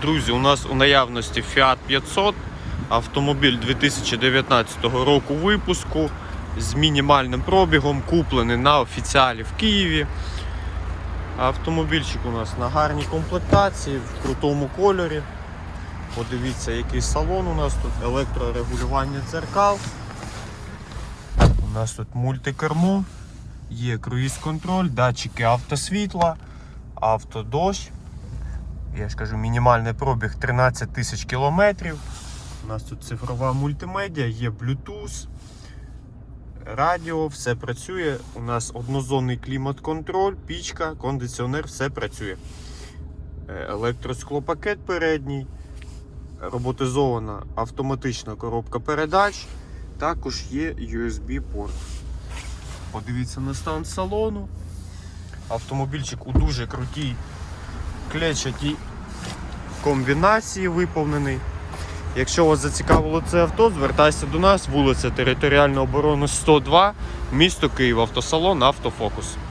Друзі, у нас у наявності Fiat 500, автомобіль 2019 року випуску з мінімальним пробігом, куплений на офіціалі в Києві. Автомобільчик у нас на гарній комплектації, в крутому кольорі. Подивіться, який салон у нас тут, електрорегулювання дзеркал. У нас тут мультикермо, є круїз-контроль, датчики автосвітла, автодощ. Я ж кажу, мінімальний пробіг 13 тисяч кілометрів. У нас тут цифрова мультимедіа, є Bluetooth, радіо, все працює. У нас однозонний клімат-контроль, пічка, кондиціонер, все працює. Е, Електросклопакет передній, роботизована автоматична коробка передач, також є USB-порт. Подивіться на стан салону. Автомобільчик у дуже крутій клетчатій комбінації виповнений. Якщо вас зацікавило це авто, звертайся до нас, вулиця Територіальної оборони 102, місто Київ, автосалон Автофокус.